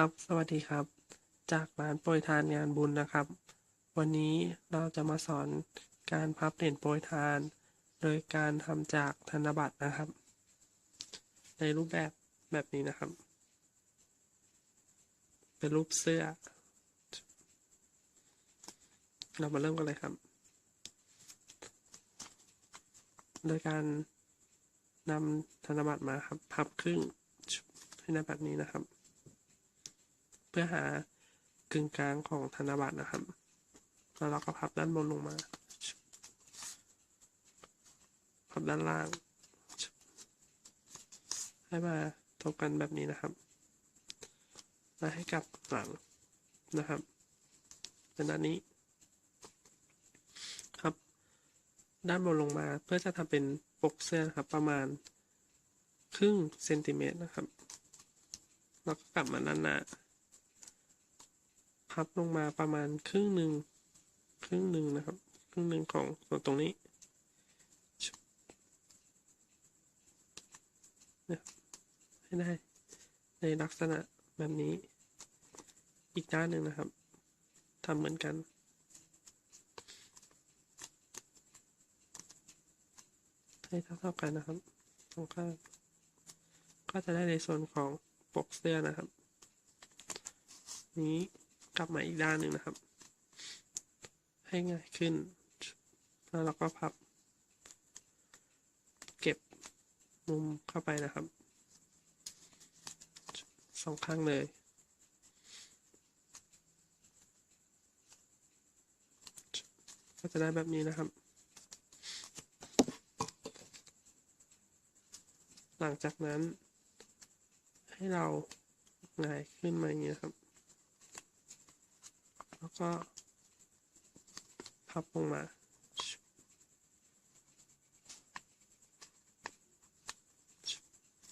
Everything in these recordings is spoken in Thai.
ครับ สวัสดีครับ จากร้านโปรยทานงานบุญนะครับ วันนี้เราจะมาสอนการพับเหรียญโปรยทาน โดยการทำจากธนบัตรนะครับ ในรูปแบบแบบนี้นะครับ เป็นรูปเสื้อ เรามาเริ่มกันเลยครับ โดยการนำธนบัตรมาครับ พับครึ่งให้ได้แบบนี้นะครับ พื่อหากึ่งกลางของธนบัตรนะครับ แล้วเราก็พับด้านบนลงมา พับด้านล่าง ให้มาทบกันแบบนี้นะครับ แล้วให้กลับหลังนะครับ เป็นด้านนี้ ครับ ด้านบนลงมาเพื่อจะทำเป็นปกเสื้อนะครับ ประมาณครึ่งเซนติเมตรนะครับ แล้วก็กลับมาด้านหน้า พับลงมาประมาณครึ่งหนึ่งครึ่งหนึ่งนะครับ ครึ่งหนึ่งของส่วนตรงนี้นให้ได้ในลักษณะแบบนี้ อีกด้านหนึ่งนะครับทำเหมือนกันให้เท่าๆกันนะครับตรงข้างก็จะได้ในส่วนของปกเสื้อนะครับ นี้ กลับมาอีกด้านหนึ่งนะครับ ให้ง่ายขึ้น แล้วเราก็พับ เก็บมุมเข้าไปนะครับสองข้างเลยก็จะได้แบบนี้นะครับ หลังจากนั้นให้เราหงายขึ้นมาอย่างนี้นครับ แล้วก็พับลงมา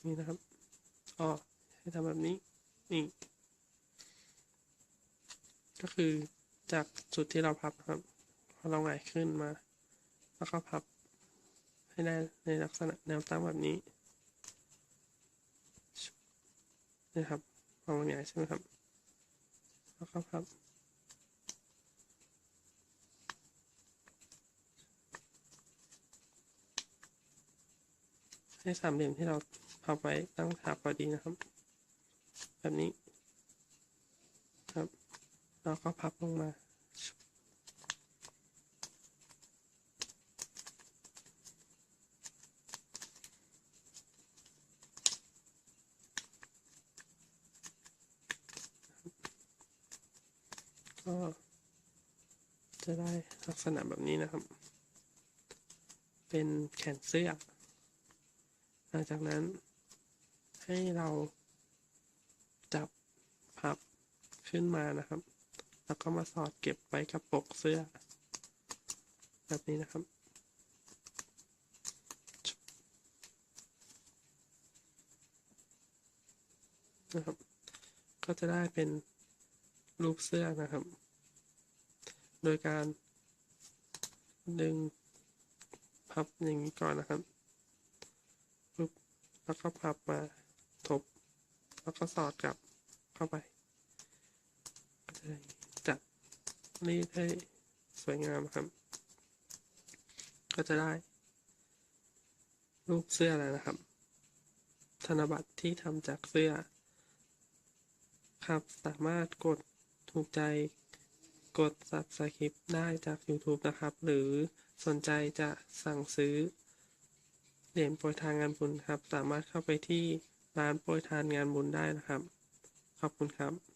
นี่นะครับอ๋อให้ทำแบบนี้ นี่ ก็คือจากจุดที่เราพับครับพอเราหงายขึ้นมา แล้วก็พับให้ได้ในลักษณะแนวตั้งแบบนี้นี่ครับพอมันหงายใช่ไหมครับ แล้วก็พับ ให้สามเหลี่ยมที่เราพับไว้ตั้งฉากพอดีนะครับ แบบนี้ครับแล้วก็พับลงมาก็จะได้ลักษณะแบบนี้นะครับ เป็นแขนเสื้อ หลังจากนั้นให้เราจับพับขึ้นมานะครับ แล้วก็มาสอดเก็บไว้กับปกเสื้อ แบบนี้นะครับ นะครับ ก็จะได้เป็นรูปเสื้อนะครับ โดยการดึงพับอย่างนี้ก่อนนะครับ ปุ๊บแล้วก็พับมาทบ แล้วก็สอดกลับเข้าไปจัดรีดให้สวยงามครับ ก็จะได้ รูปเสื้อแล้วนะครับ ธนบัตรที่ทำจากเสื้อ ครับสามารถกดถูกใจกด subscribe ได้จาก YouTube นะครับ หรือสนใจจะสั่งซื้อ เหรียญโปรยทานงานบุญครับ สามารถเข้าไปที่ร้านโปรยทานงานบุญได้นะครับ ขอบคุณครับ